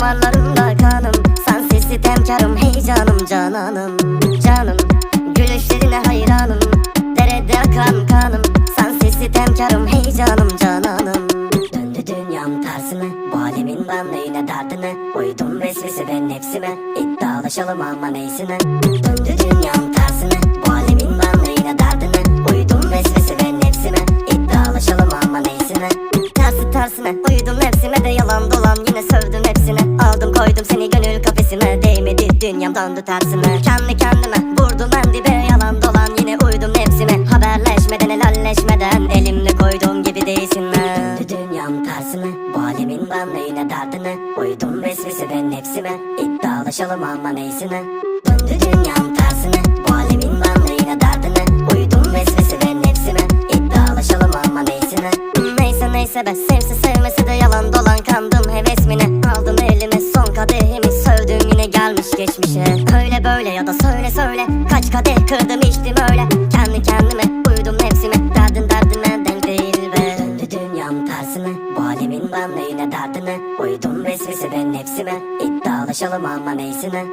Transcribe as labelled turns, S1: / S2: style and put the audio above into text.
S1: Damarlarımda kanım. Sensiz sitemkarım hey canım cananım Canım. Gülüşlerine hayranım Derede akan kanım. Sensiz sitemkarım hey canım cananım. Döndü dünyam tersine Bu alemin bende yine derdine? Uydum vesvese ben nefsime İddialaşalım ama neysine? Döndü dünyam tersine Bu alemin bende yine derdine? Uydum vesvese ben nefsime İddialaşalım ama neysine? Tersi tersine uydum nefsime de yalan dolan Yine sövdüm hepsine Koydum seni. Gönül kafesine Değmedi dünyam döndü tersine Kendi kendime vurdum ben dibe yalan dolan Yine uydum nefsime. Haberleşmeden helalleşmeden Elimle koyduğum gibi değilsin dünyam tersine Bu alemin benle yine derdine? Uydum vesvese ben nefsime İddialaşalım ama neysine? Döndü dünyam tersine Bu alemin benle yine derdine? Uydum vesvese ben nefsime İddialaşalım ama neysine? Neyse neyse be gelmiş geçmişe. Öyle böyle ya da söyle söyle. Kaç kadeh kırdım içtim öyle. Kendi kendime uydum nefsime. Derdin derdime denk değil be. Döndü dünyam tersine Bu alemin benle yine derdine? Uydum vesvese ben nefsime. İddialaşalım ama neysine